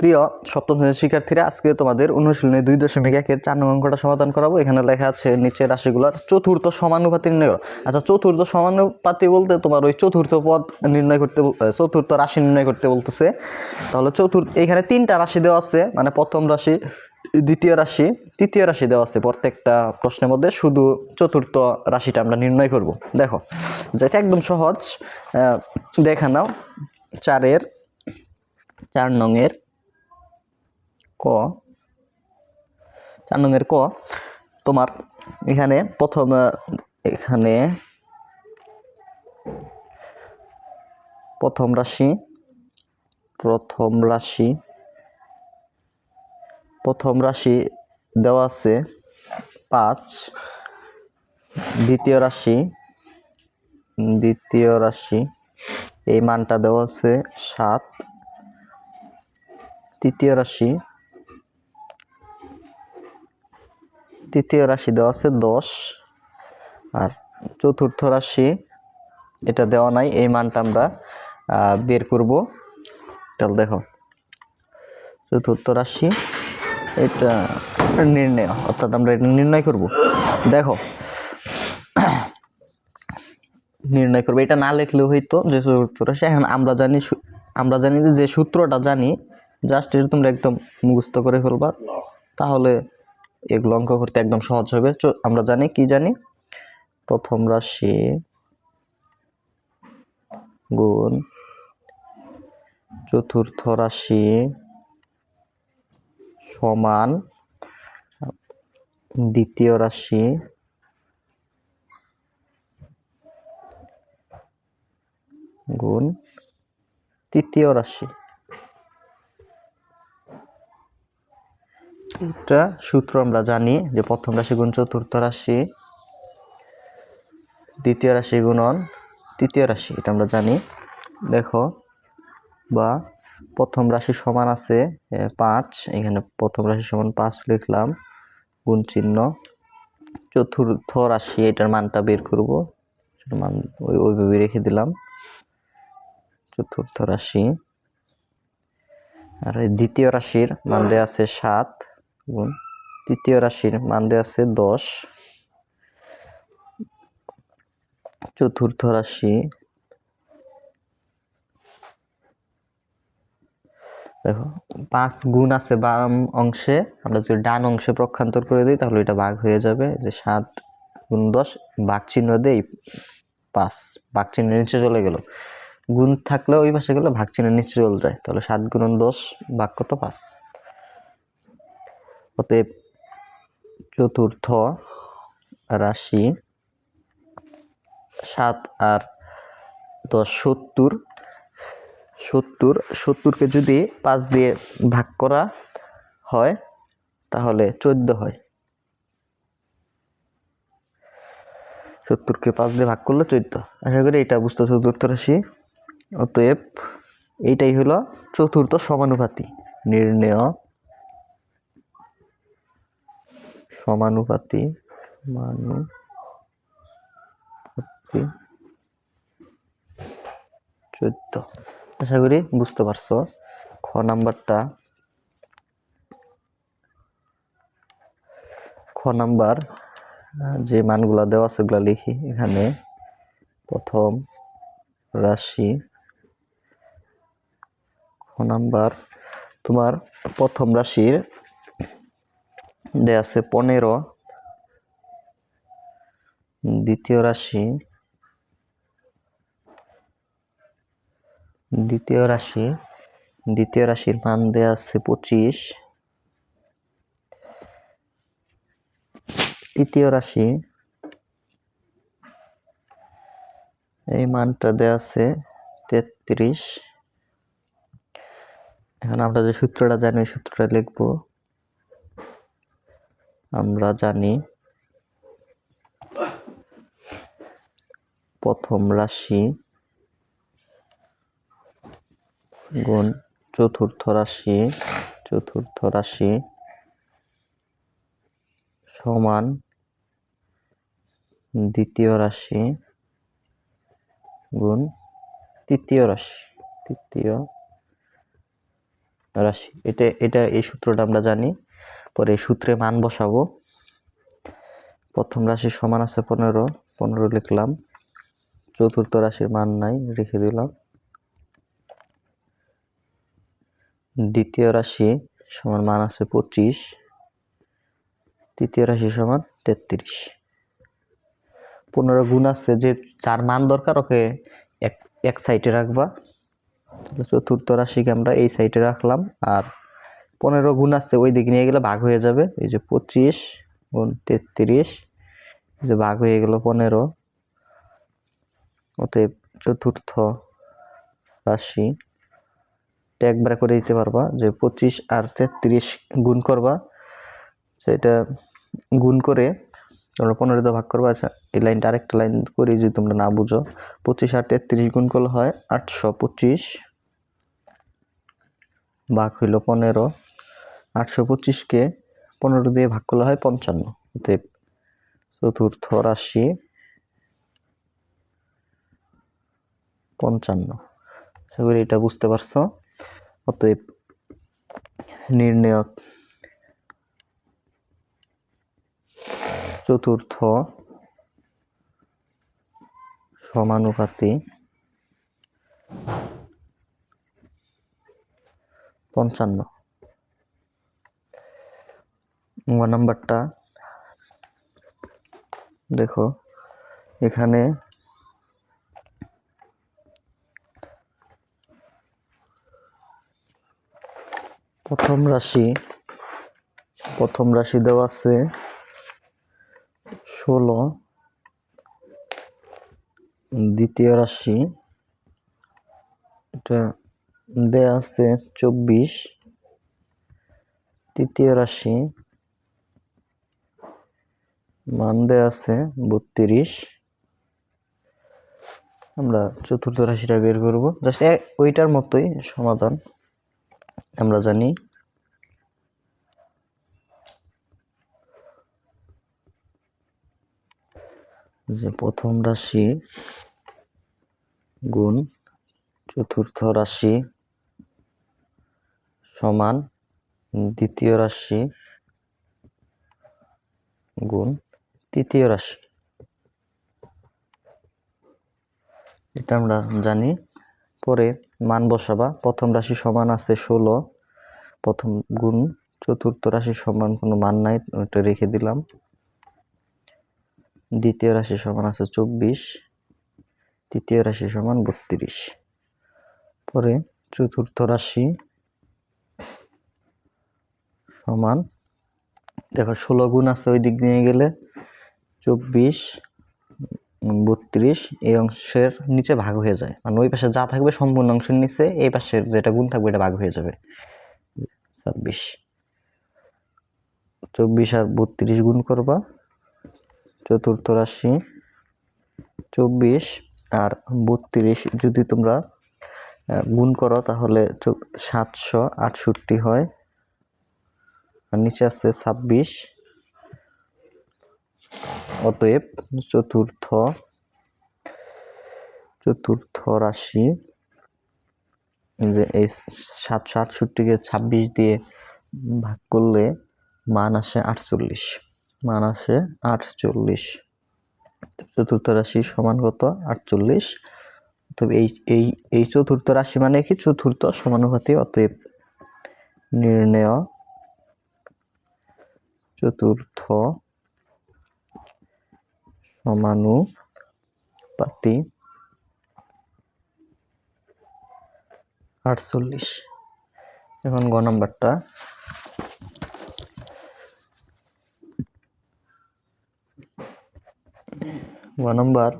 প্রিয় সপ্তম শ্রেণির শিক্ষার্থীরা, আজকে তোমাদের অনুশীলনী দুই দশমিক একের চার নং অঙ্কটা সমাধান করাবো। এখানে লেখা আছে, নিচের রাশিগুলোর চতুর্থ সমানুপাতি নির্ণয় করো। আচ্ছা চতুর্থ সমানুপাতি বলতে তোমার ওই চতুর্থ পদ নির্ণয় করতে চতুর্থ রাশি নির্ণয় করতে বলতেছে। তাহলে চতুর্থ, এখানে তিনটা রাশি দেওয়া আছে মানে প্রথম রাশি, দ্বিতীয় রাশি, তৃতীয় রাশি দেওয়া আছে প্রত্যেকটা প্রশ্নের মধ্যে। শুধু চতুর্থ রাশিটা আমরা নির্ণয় করব। দেখো, যেটা একদম সহজ দেখে নাও, চারের, চার নংয়ের ক, চার নংয়ের ক, তোমার এখানে প্রথম এখানে প্রথম রাশি প্রথম রাশি প্রথম রাশি দেওয়া আছে পাঁচ, দ্বিতীয় রাশি দ্বিতীয় রাশি, এই মানটা দেওয়া আছে সাত, তৃতীয় রাশি তৃতীয় রাশি দেওয়া আছে দশ। আর চতুর্থ রাশি এটা দেওয়া নাই, এই মানটা আমরা বের করব। তাহলে দেখো, চতুর্থ রাশি, এটা নির্ণয়, অর্থাৎ আমরা এটা নির্ণয় করব। দেখো, নির্ণয় করব, এটা না লিখলেও হইতো যে চতুর্থ রাশি। এখন আমরা জানি আমরা জানি যে সূত্রটা জানি, জাস্ট এটা তোমরা একদম মুখস্থ করে ফেলবা, তাহলে এগুলো অঙ্ক করতে একদম সহজ হবে। আমরা জানি, কি জানি? প্রথম রাশি গুণ চতুর্থ রাশি সমান দ্বিতীয় রাশি গুণ তৃতীয় রাশি। এটা সূত্র আমরা জানি যে প্রথম রাশি গুণ চতুর্থ রাশি, দ্বিতীয় রাশি গুণন তৃতীয় রাশি, এটা আমরা জানি। দেখো, বা প্রথম রাশি সমান আছে পাঁচ, এখানে প্রথম রাশি সমান পাঁচ লিখলাম, গুণ চিহ্ন। চতুর্থ রাশি, এটার মানটা বের করব মান ওই ওইভাবে রেখে দিলাম। চতুর্থ রাশি, আর এই দ্বিতীয় রাশির মান দেওয়া আছে সাত গুণ তৃতীয় রাশির মান দেওয়া আছে দশ। চতুর্থ রাশি, দেখো, পাঁচ গুণ আছে বাম অংশে। আমরা যদি ডান অংশে প্রক্ষান্তর করে দিই, তাহলে এটা ভাগ হয়ে যাবে। যে সাত গুণ দশ ভাগ চিহ্ন দেই, পাঁচ ভাগ চিহ্নের নিচে চলে গেল। গুণ থাকলে ওই পাশে গেলে ভাগ চিহ্নের নিচে চলে যায়। তাহলে সাত গুণ দশ, ভাগ কত? পাঁচ। অতএব চতুর্থ রাশি সাত আর দশ সত্তর। সত্তর, সত্তরকে যদি পাঁচ দিয়ে ভাগ করা হয়, তাহলে চোদ্দ হয়। সত্তরকে পাঁচ দিয়ে ভাগ করলে চোদ্দ। আশা করি এটা বুঝতে চতুর্থ রাশি। অতএব এইটাই হলো চতুর্থ সমানুপাতি, নির্ণয় সমানুপাতি সমানুপাতি চোদ্দ। আশা করি বুঝতে পারছ। খ নাম্বারটা। খ নাম্বার, যে মানগুলা দেওয়া আছে ওগুলা লিখি। এখানে প্রথম রাশি। খ নাম্বার, তোমার প্রথম রাশির দেওয়া আছে পনেরো। দ্বিতীয় রাশি। দ্বিতীয় রাশি। দ্বিতীয় রাশির মান দেওয়া আছে পঁচিশ। তৃতীয় রাশি। এই মানটা দেওয়া আছে তেত্রিশ। এখন আমরা যে সূত্রটা জানি সূত্রটা লিখব। আমরা জানি প্রথম রাশি গুণ চতুর্থ রাশি চতুর্থ রাশি সমান দ্বিতীয় রাশি গুণ তৃতীয় রাশি তৃতীয় রাশি। এটা এটা এই সূত্রটা আমরা জানি পরে সূত্রে মান বসাবো। প্রথম রাশি সমান আছে পনেরো পনেরো লিখলাম। চতুর্থ রাশির মান নাই, রেখে দিলাম। দ্বিতীয় রাশি সমান মান আছে পঁচিশ, তৃতীয় রাশি সমান তেত্রিশ। পনেরো গুণ আছে, যে যার মান দরকার ওকে এক এক সাইডে রাখবা। চতুর্থ রাশিকে আমরা এই সাইডে রাখলাম, আর পনেরো গুণ আসছে, ওই দিকে নিয়ে গেলে ভাগ হয়ে যাবে। এই যে পঁচিশ গুণ তেত্রিশ যে ভাগ হয়ে গেল পনেরো। অতএব চতুর্থ রাশি। একবারে করে দিতে পারবা যে পঁচিশ আর তেত্রিশ গুণ করবা। সেটা গুণ করে তোমরা পনেরো দিয়ে ভাগ করবা। আচ্ছা এই লাইনটা আরেকটা লাইন করি যদি তোমরা না বুঝো। পঁচিশ আর তেত্রিশ গুণ করলে হয় আটশো পঁচিশ, ভাগ হইল পনেরো। আটশো পঁচিশকে পনেরো দিয়ে ভাগ করলে হয় পঞ্চান্ন। অতএব চতুর্থ রাশি পঞ্চান্ন। এটা বুঝতে পারছ। অতএব নির্ণয় চতুর্থ সমানুপাতি পঞ্চান্ন। গ নাম্বারটা। দেখো, এখানে প্রথম রাশি প্রথম রাশি দেওয়া আছে ষোলো। দ্বিতীয় রাশি, এটা দেয়া আছে চব্বিশ। তৃতীয় রাশি মান দেয়া আছে বত্রিশ। আমরা চতুর্থ রাশিটা বের করব। জাস্ট ওইটার মতোই সমাধান আমরা জানি। যে প্রথম রাশি গুণ চতুর্থ রাশি সমান দ্বিতীয় রাশি গুণ তৃতীয় রাশি। এটা আমরা জানি। পরে মান বসাবা। প্রথম রাশি সমান আছে ষোলো, প্রথম গুণ চতুর্থ রাশি সমান কোনো মান নাই ওটা রেখে দিলাম। দ্বিতীয় রাশি সমান আছে চব্বিশ, তৃতীয় রাশি সমান বত্রিশ। পরে চতুর্থ রাশি সমান, দেখো ষোলো গুণ আছে ওই দিক নিয়ে গেলে চব্বিশ, বত্রিশ, এই অংশের নিচে ভাগ হয়ে যায়। মানে ওই পাশে যা থাকবে সম্পূর্ণ অংশের নিচে, এই পাশের যেটা গুণ থাকবে, এটা ভাগ হয়ে যাবে। ছাব্বিশ। চব্বিশ আর বত্রিশ গুণ করবা, চতুর্থ রাশি। চব্বিশ আর বত্রিশ যদি তোমরা গুণ করো, তাহলে সাতশো আটষট্টি হয়। আর নিচে আছে ছাব্বিশ। অতএব চতুর্থ চতুর্থ রাশি, যে এই সাত, সাতষট্টিকে ছাব্বিশ দিয়ে ভাগ করলে মান আসে আটচল্লিশ। মান আসে আটচল্লিশ। চতুর্থ রাশি সমান কত? আটচল্লিশ। তবে এই এই এই চতুর্থ রাশি মানে কি? চতুর্থ সমানুপাতি অতএব নির্ণয়। চতুর্থ সমানুপাতি আটচল্লিশ। এখন গ নাম্বারটা। গ নাম্বার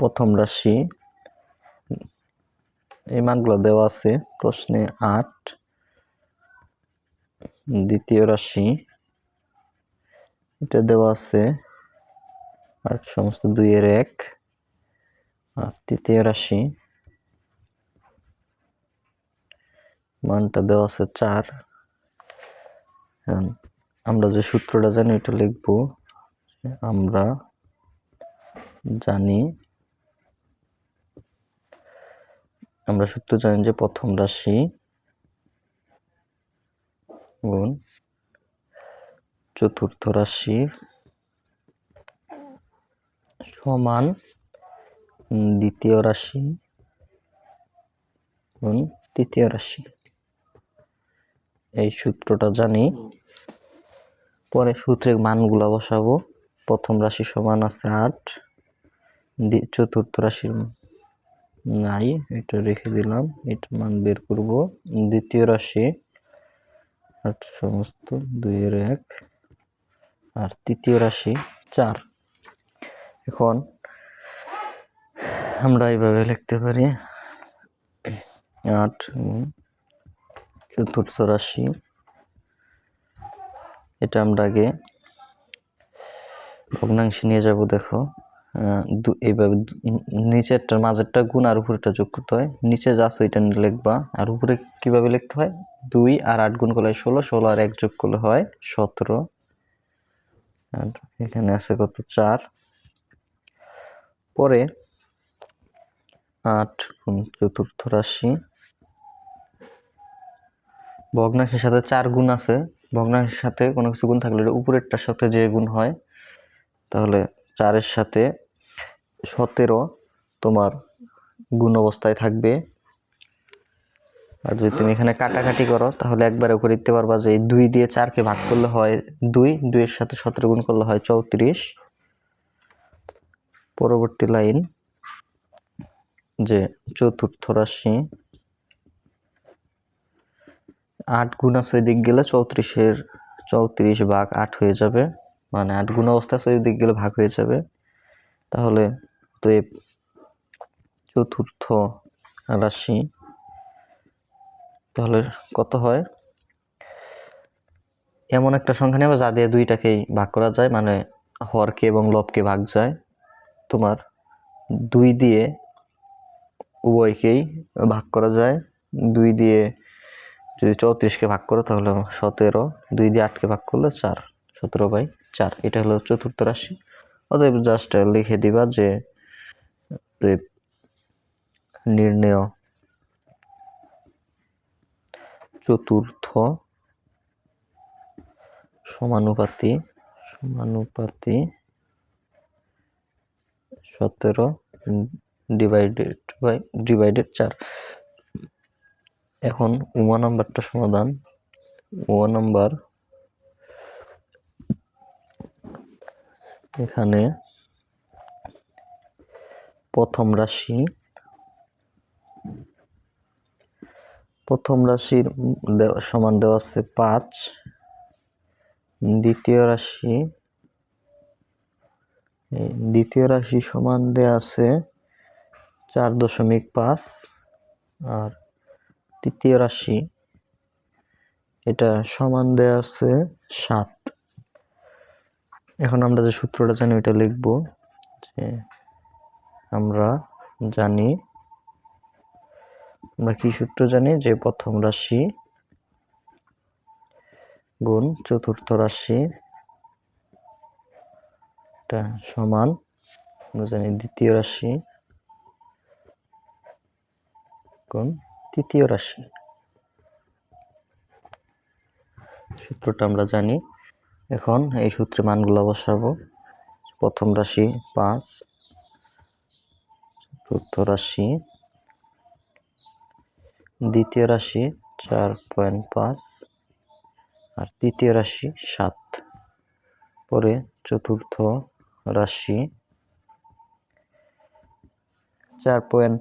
প্রথম রাশি। এই মানগুলো দেওয়া আছে প্রশ্নে আট। দ্বিতীয় রাশি এটা দেওয়া আছে। আট সমস্ত দুইয়ের এক। আর তৃতীয় রাশি। মানটা দেওয়া আছে চার। আমরা যে সূত্রটা জানি ওটা লিখব আমরা জানি, আমরা সূত্র জানি যে প্রথম রাশি গুণ চতুর্থ রাশি সমান দ্বিতীয় রাশি তৃতীয় রাশি। এই সূত্রটা জানি। পরে সূত্রে মানগুলা বসাবো। প্রথম রাশি সমান আছে আট। চতুর্থ রাশির নাই, এটা রেখে দিলাম। এটা মান বের করব। দ্বিতীয় রাশি আট সমস্ত দুইয়ের এক। আর তৃতীয় রাশি চার। এখন আমরা এইভাবে লিখতে পারি, আট চতুর্থ রাশি। এটা আমরা আগে ভগ্নাংশে নিয়ে যাব, দেখো। এইভাবে নিচেরটার মাঝেরটা গুণ আর উপরেরটা যোগ করতে হয়। নিচে যা আছে লিখবা। আর উপরে কীভাবে লিখতে হয়? দুই আর আট গুণ করলে ষোলো ষোলো আর এক যোগ করলে হয় সতেরো। আর এখানে আছে কত? চার। পরে আট গুণ চতুর্থ রাশি। ভগ্নাংশের সাথে চার গুণ আছে। ভগ্নাংশের সাথে কোনো কিছু গুণ থাকলে উপরেরটার সাথে যে গুণ হয়, তাহলে চারের সাথে সতেরো তোমার গুণ অবস্থায় থাকবে। আর যদি তুমি এখানে কাটাকাটি করো, তাহলে একবারে করে দিতে পারবা যে দুই দিয়ে চারকে ভাগ করলে হয় দুই, দুইয়ের সাথে সতেরো গুণ করলে হয় চৌত্রিশ। পরবর্তী লাইন, যে চতুর্থ রাশি, আট গুণ আছে দিক গেলে চৌত্রিশের, চৌত্রিশ ভাগ আট হয়ে যাবে। মানে আট গুণ অবস্থা ওই দিক গেলে ভাগ হয়ে যাবে। তাহলে তো চতুর্থ রাশি তাহলে কত হয়? এমন একটা সংখ্যা নেবে যা দিয়ে দুইটাকেই ভাগ করা যায় মানে হরকে এবং লবকে ভাগ যায়। তোমার দুই দিয়ে উভয়কেই ভাগ করা যায়। দুই দিয়ে যদি চৌত্রিশকে ভাগ করো তাহলে সতেরো। দুই দিয়ে আটকে ভাগ করলে চার, সতেরো বাই চার। এটা হলো চতুর্থ রাশি। অতএব জাস্ট লিখে দিবা যে নির্ণেয় চতুর্থ সমানুপাতি সমানুপাতি সতেরো ডিভাইডেড বাই ডিভাইডেড চার। এখন উমা নাম্বারটা সমাধান। উমা নাম্বার এখানে প্রথম রাশি প্রথম রাশির সমান দেওয়া আছে পাঁচ। দ্বিতীয় রাশি দ্বিতীয় রাশি সমান দেওয়া আছে চার দশমিক পাঁচ। আর তৃতীয় রাশি, এটা সমান দেওয়া আছে সাত। এখন আমরা যে সূত্রটা জানি, ওইটা লিখব যে আমরা জানি আমরা কি সূত্র জানি? যে প্রথম রাশি গুণ চতুর্থ রাশি সমান। আমরা জানি দ্বিতীয় রাশি গুণ তৃতীয় রাশি। সূত্রটা আমরা জানি। এখন এই সূত্রে মানগুলো বসাবো। প্রথম রাশি পাঁচ, চতুর্থ রাশি দ্বিতীয় রাশি চার পয়েন্ট পাঁচ আর তৃতীয় রাশি সাত। পরে চতুর্থ রাশি চার পয়েন্ট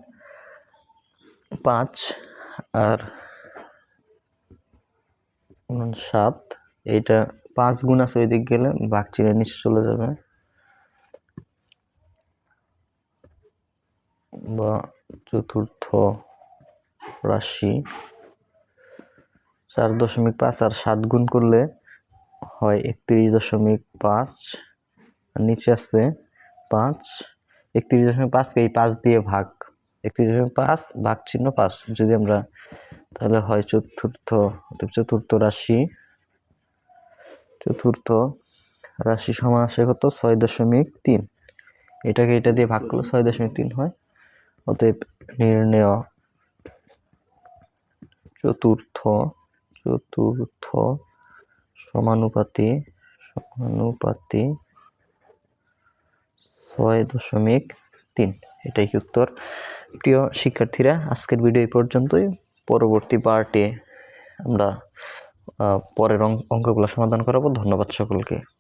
পাঁচ আর সাত। এইটা পাঁচ গুণ আছে ওই দিক গেলে, বাঘ চিনে নিচে চলে যাবে। বা চতুর্থ রাশি চার দশমিক পাঁচ আর সাত গুণ করলে হয় একত্রিশ দশমিক পাঁচ। নিচে আছে পাঁচ। একত্রিশ দশমিক পাঁচকে এই পাঁচ দিয়ে ভাগ। একত্রিশ দশমিক পাঁচ, ভাগ চিহ্ন পাঁচ। যদি আমরা তাহলে হয় চতুর্থ চতুর্থ রাশি। চতুর্থ রাশি সমান আসে কত? ছয় দশমিক তিন। এটাকে এটা দিয়ে ভাগ করলে ছয় দশমিক তিন হয়। অতএব নির্ণেয় চতুর্থ চতুর্থ সমানুপাতি সমানুপাতি ছয় দশমিক তিন। এটাই কি উত্তর? প্রিয় শিক্ষার্থীরা, আজকের ভিডিও এই পর্যন্তই। পরবর্তী পার্টে আমরা পরের অঙ্ক- অঙ্কগুলো সমাধান করাবো। ধন্যবাদ সকলকে।